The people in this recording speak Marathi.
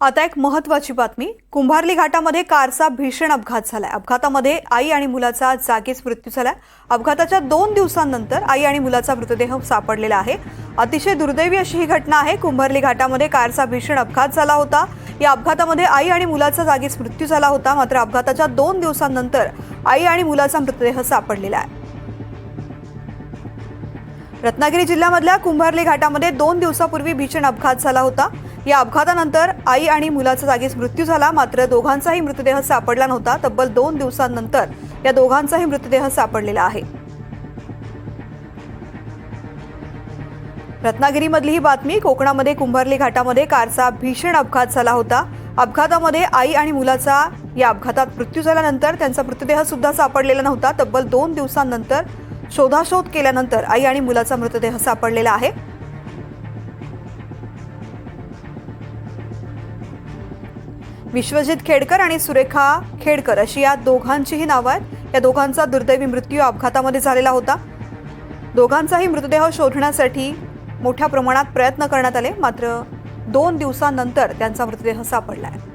आता एक महत्वाची बातमी. कुंभारली घाटामध्ये कारचा भीषण अपघात झालाय. अपघातामध्ये आई आणि मुलाचा जागीच मृत्यू झालाय. अपघाताच्या दोन दिवसांनंतर आई आणि मुलाचा मृतदेह सापडलेला आहे. अतिशय दुर्दैवी अशी ही घटना आहे. कुंभारली घाटामध्ये कारचा भीषण अपघात झाला होता. या अपघातामध्ये आई आणि मुलाचा जागीच मृत्यू झाला होता. मात्र अपघाताच्या दोन दिवसांनंतर आई आणि मुलाचा मृतदेह सापडलेला आहे. रत्नागिरी जिल्ह्यामधल्या कुंभारली घाटामध्ये दोन दिवसापूर्वी भीषण अपघात झाला होता. या अपघातानंतर आई आणि मुलाचा जागीच मृत्यू झाला. मात्र दोघांचाही मृतदेह सापडला नव्हता. तब्बल दोन दिवसांनंतर या दोघांचाही मृतदेह सापडलेला आहे. रत्नागिरीमधली ही बातमी कोकणामध्ये कुंभारली घाटामध्ये कारचा भीषण अपघात झाला होता. अपघातामध्ये आई आणि मुलाचा या अपघातात मृत्यू झाल्यानंतर त्यांचा मृतदेह सुद्धा सापडलेला नव्हता. तब्बल दोन दिवसांनंतर शोधाशोध केल्यानंतर आई आणि मुलाचा मृतदेह सापडलेला आहे. विश्वजित खेडकर आणि सुरेखा खेडकर अशी या दोघांचीही नावं आहेत. या दोघांचा दुर्दैवी मृत्यू अपघातामध्ये झालेला होता. दोघांचाही मृतदेह शोधण्यासाठी मोठ्या प्रमाणात प्रयत्न करण्यात आले. मात्र दोन दिवसांनंतर त्यांचा मृतदेह सापडला आहे.